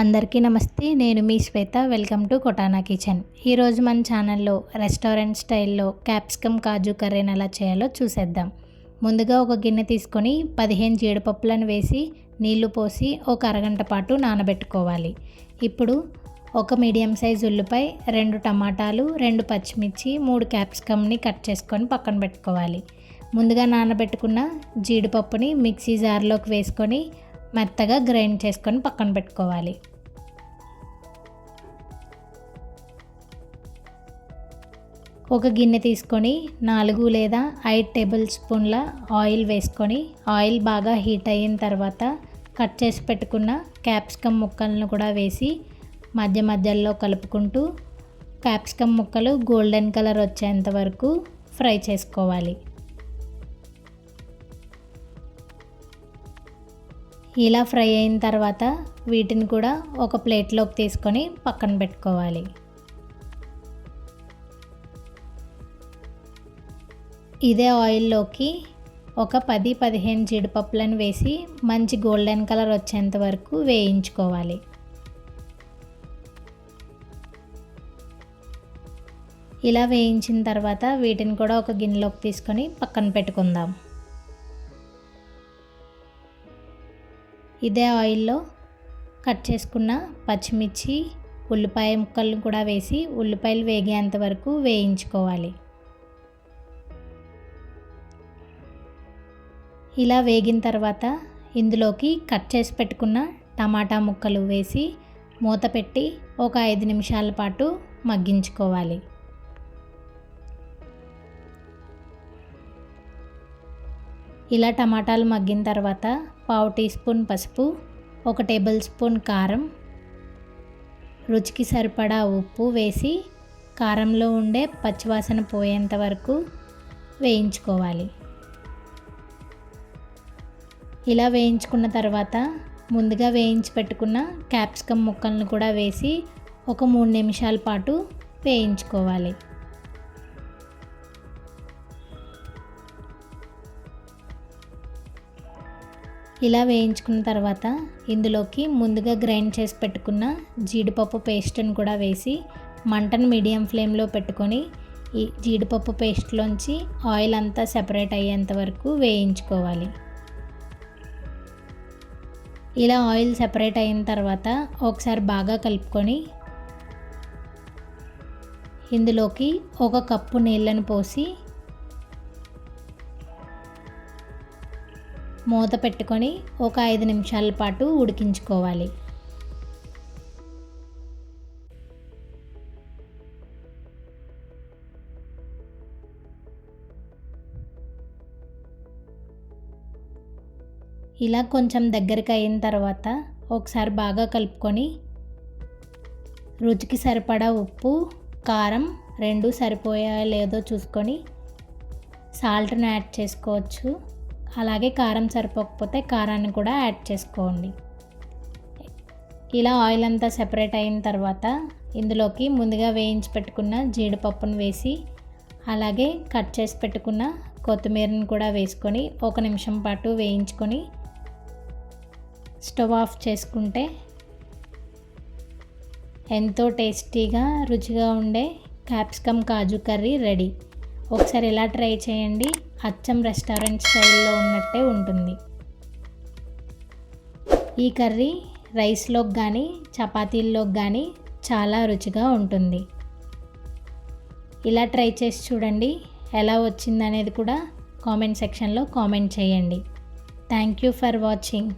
అందరికీ నమస్తే నేను మీ శ్వేత. వెల్కమ్ టు కొటానా కిచెన్. ఈరోజు మన ఛానల్లో రెస్టారెంట్ స్టైల్లో క్యాప్సికమ్ కాజు కర్రీని ఎలా చేయాలో చూసేద్దాం. ముందుగా ఒక గిన్నె తీసుకొని పదిహేను జీడిపప్పులను వేసి నీళ్ళు పోసి ఒక అరగంట పాటు నానబెట్టుకోవాలి. ఇప్పుడు ఒక మీడియం సైజ్ ఉల్లిపాయ రెండు టమాటాలు రెండు పచ్చిమిర్చి మూడు క్యాప్సికమ్ని కట్ చేసుకొని పక్కన పెట్టుకోవాలి. ముందుగా నానబెట్టుకున్న జీడిపప్పుని మిక్సీ జార్లోకి వేసుకొని మెత్తగా గ్రైండ్ చేసుకొని పక్కన పెట్టుకోవాలి. ఒక గిన్నె తీసుకొని నాలుగు లేదా ఐదు టేబుల్ స్పూన్ల ఆయిల్ వేసుకొని ఆయిల్ బాగా హీట్ అయిన తర్వాత కట్ చేసి పెట్టుకున్న క్యాప్సికమ్ ముక్కలను కూడా వేసి మధ్య మధ్యలో కలుపుకుంటూ క్యాప్సికమ్ ముక్కలు గోల్డెన్ కలర్ వచ్చేంత వరకు ఫ్రై చేసుకోవాలి. ఇలా ఫ్రై అయిన తర్వాత వీటిని కూడా ఒక ప్లేట్లోకి తీసుకొని పక్కన పెట్టుకోవాలి. ఇదే ఆయిల్లోకి ఒక పది పదిహేను జీడిపప్పులను వేసి మంచి గోల్డెన్ కలర్ వచ్చేంత వరకు వేయించుకోవాలి. ఇలా వేయించిన తర్వాత వీటిని కూడా ఒక గిన్నెలోకి తీసుకొని పక్కన పెట్టుకుందాం. ఇదే ఆయిల్లో కట్ చేసుకున్న పచ్చిమిర్చి ఉల్లిపాయ ముక్కలను కూడా వేసి ఉల్లిపాయలు వేగేంత వరకు వేయించుకోవాలి. ఇలా వేగిన తర్వాత ఇందులోకి కట్ చేసి పెట్టుకున్న టమాటా ముక్కలు వేసి మూత పెట్టి ఒక ఐదు నిమిషాల పాటు మగ్గించుకోవాలి. ఇలా టమాటాలు మగ్గిన తర్వాత పావు టీ స్పూన్ పసుపు ఒక టేబుల్ స్పూన్ కారం రుచికి సరిపడా ఉప్పు వేసి కారంలో ఉండే పచ్చివాసన పోయేంత వరకు వేయించుకోవాలి. ఇలా వేయించుకున్న తర్వాత ముందుగా వేయించి పెట్టుకున్న క్యాప్సికమ్ ముక్కలను కూడా వేసి ఒక మూడు నిమిషాల పాటు వేయించుకోవాలి. ఇలా వేయించుకున్న తర్వాత ఇందులోకి ముందుగా గ్రైండ్ చేసి పెట్టుకున్న జీడిపప్పు పేస్ట్ని కూడా వేసి మంటను మీడియం ఫ్లేమ్లో పెట్టుకొని ఈ జీడిపప్పు పేస్ట్లోంచి ఆయిల్ అంతా సెపరేట్ అయ్యేంత వరకు వేయించుకోవాలి. ఇలా ఆయిల్ సెపరేట్ అయిన తర్వాత ఒకసారి బాగా కలుపుకొని ఇందులోకి ఒక కప్పు నీళ్ళను పోసి మూత పెట్టుకొని ఒక ఐదు నిమిషాల పాటు ఉడికించుకోవాలి. ఇలా కొంచెం దగ్గరికి అయిన తర్వాత ఒకసారి బాగా కలుపుకొని రుచికి సరిపడా ఉప్పు కారం రెండు సరిపోయా లేదో చూసుకొని సాల్ట్ని యాడ్ చేసుకోవచ్చు. అలాగే కారం సరిపోకపోతే కారాన్ని కూడా యాడ్ చేసుకోండి. ఇలా ఆయిల్ అంతా సెపరేట్ అయిన తర్వాత ఇందులోకి ముందుగా వేయించి పెట్టుకున్న జీడిపప్పును వేసి అలాగే కట్ చేసి పెట్టుకున్న కొత్తిమీరని కూడా వేసుకొని ఒక నిమిషం పాటు వేయించుకొని స్టవ్ ఆఫ్ చేసుకుంటే ఎంతో టేస్టీగా రుచిగా ఉండే క్యాప్సికమ్ కాజు కర్రీ రెడీ. ఒకసారి ఎలా ట్రై చేయండి. అచ్చం రెస్టారెంట్ స్టైల్లో ఉన్నట్టే ఉంటుంది. ఈ కర్రీ రైస్లోకి కానీ చపాతీల్లోకి కానీ చాలా రుచిగా ఉంటుంది. ఇలా ట్రై చేసి చూడండి. ఎలా వచ్చిందనేది కూడా కామెంట్ సెక్షన్లో కామెంట్ చేయండి. Thank you for watching.